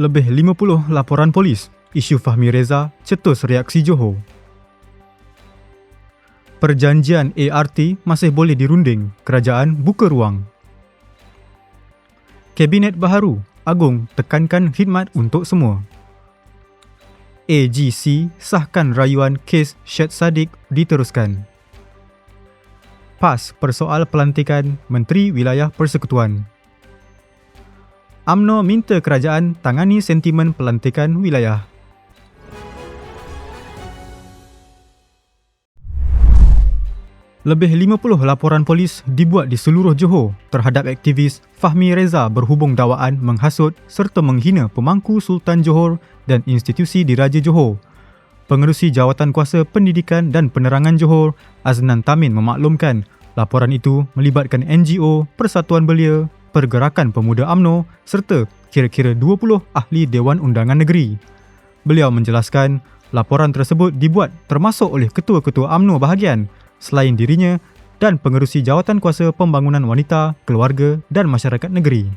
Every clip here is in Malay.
Lebih 50 laporan polis, isu Fahmi Reza cetus reaksi Johor. Perjanjian ART masih boleh dirunding, kerajaan buka ruang. Kabinet baharu, Agung tekankan khidmat untuk semua. AGC sahkan rayuan kes Syed Saddiq diteruskan. PAS persoal pelantikan Menteri Wilayah Persekutuan. AMNO minta kerajaan tangani sentimen pelantikan wilayah. Lebih 50 laporan polis dibuat di seluruh Johor terhadap aktivis Fahmi Reza berhubung dakwaan menghasut serta menghina pemangku Sultan Johor dan institusi diraja Johor. Pengerusi Jawatan Kuasa Pendidikan dan Penerangan Johor, Aznan Tamin memaklumkan laporan itu melibatkan NGO, Persatuan Belia, Pergerakan Pemuda AMNO serta kira-kira 20 ahli Dewan Undangan Negeri. Beliau menjelaskan laporan tersebut dibuat termasuk oleh ketua-ketua AMNO bahagian selain dirinya dan pengerusi jawatan kuasa pembangunan wanita, keluarga dan masyarakat negeri.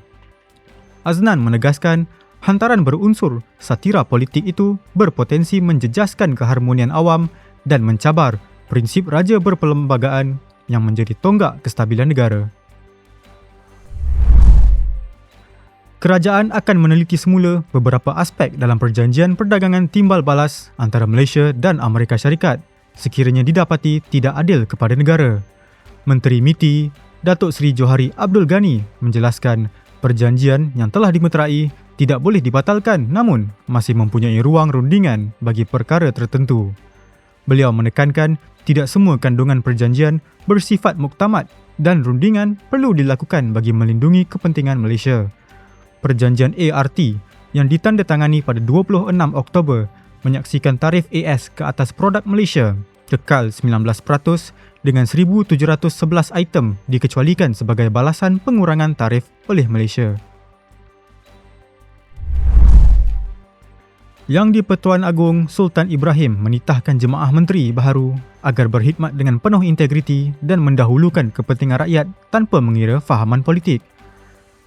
Aznan menegaskan hantaran berunsur satira politik itu berpotensi menjejaskan keharmonian awam dan mencabar prinsip raja berperlembagaan yang menjadi tonggak kestabilan negara. Kerajaan akan meneliti semula beberapa aspek dalam perjanjian perdagangan timbal balas antara Malaysia dan Amerika Syarikat sekiranya didapati tidak adil kepada negara. Menteri MITI, Datuk Seri Johari Abdul Ghani menjelaskan perjanjian yang telah dimeterai tidak boleh dibatalkan namun masih mempunyai ruang rundingan bagi perkara tertentu. Beliau menekankan tidak semua kandungan perjanjian bersifat muktamad dan rundingan perlu dilakukan bagi melindungi kepentingan Malaysia. Perjanjian ART yang ditandatangani pada 26 Oktober menyaksikan tarif AS ke atas produk Malaysia kekal 19% dengan 1711 item dikecualikan sebagai balasan pengurangan tarif oleh Malaysia. Yang di-Pertuan Agong Sultan Ibrahim menitahkan jemaah menteri baharu agar berkhidmat dengan penuh integriti dan mendahulukan kepentingan rakyat tanpa mengira fahaman politik.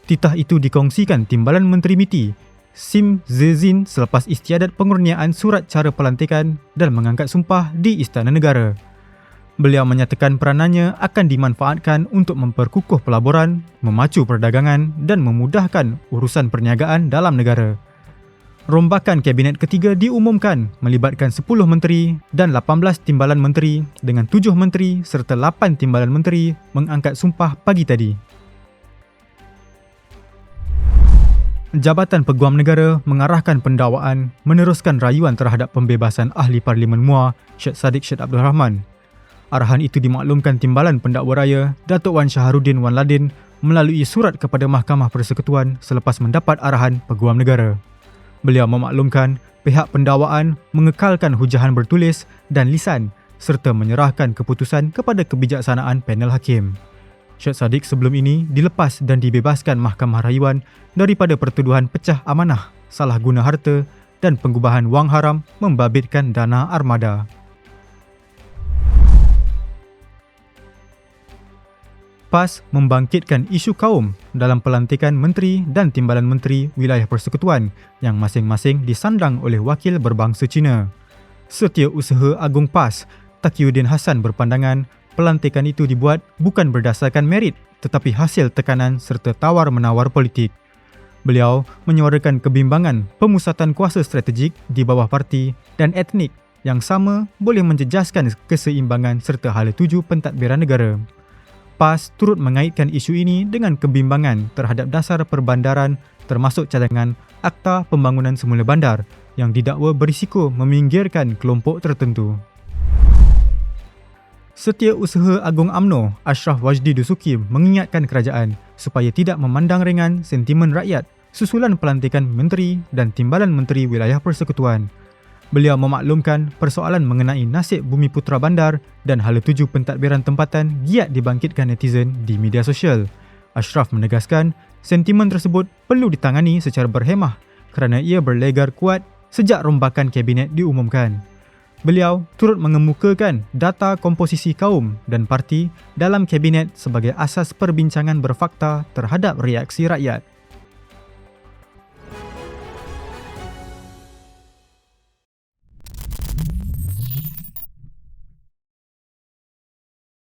Titah itu dikongsikan Timbalan Menteri MITI Sim Zezin selepas istiadat pengurniaan surat cara pelantikan dan mengangkat sumpah di Istana Negara. Beliau menyatakan peranannya akan dimanfaatkan untuk memperkukuh pelaburan, memacu perdagangan dan memudahkan urusan perniagaan dalam negara. Rombakan Kabinet ketiga diumumkan melibatkan 10 menteri dan 18 timbalan menteri dengan 7 menteri serta 8 timbalan menteri mengangkat sumpah pagi tadi. Jabatan Peguam Negara mengarahkan pendakwaan meneruskan rayuan terhadap pembebasan ahli Parlimen MUA Syed Saddiq Syed Abdul Rahman. Arahan itu dimaklumkan Timbalan Pendakwa Raya Datuk Wan Syaharudin Wan Ladin melalui surat kepada Mahkamah Persekutuan selepas mendapat arahan Peguam Negara. Beliau memaklumkan pihak pendakwaan mengekalkan hujahan bertulis dan lisan serta menyerahkan keputusan kepada kebijaksanaan panel hakim. Syed Saddiq sebelum ini dilepas dan dibebaskan Mahkamah Rayuan daripada pertuduhan pecah amanah, salah guna harta dan pengubahan wang haram membabitkan dana armada. PAS membangkitkan isu kaum dalam pelantikan menteri dan timbalan menteri wilayah persekutuan yang masing-masing disandang oleh wakil berbangsa Cina. Setiausaha Agung PAS, Taqiyuddin Hassan berpandangan pelantikan itu dibuat bukan berdasarkan merit tetapi hasil tekanan serta tawar-menawar politik. Beliau menyuarakan kebimbangan pemusatan kuasa strategik di bawah parti dan etnik yang sama boleh menjejaskan keseimbangan serta hala tuju pentadbiran negara. PAS turut mengaitkan isu ini dengan kebimbangan terhadap dasar perbandaran termasuk cadangan Akta Pembangunan Semula Bandar yang didakwa berisiko meminggirkan kelompok tertentu. Setiausaha Agung AMNO Ashraf Wajdi Dusuki mengingatkan kerajaan supaya tidak memandang ringan sentimen rakyat susulan pelantikan menteri dan timbalan menteri wilayah persekutuan. Beliau memaklumkan persoalan mengenai nasib bumi putra bandar dan hala tuju pentadbiran tempatan giat dibangkitkan netizen di media sosial. Ashraf menegaskan sentimen tersebut perlu ditangani secara berhemah kerana ia berlegar kuat sejak rombakan kabinet diumumkan. Beliau turut mengemukakan data komposisi kaum dan parti dalam kabinet sebagai asas perbincangan berfakta terhadap reaksi rakyat.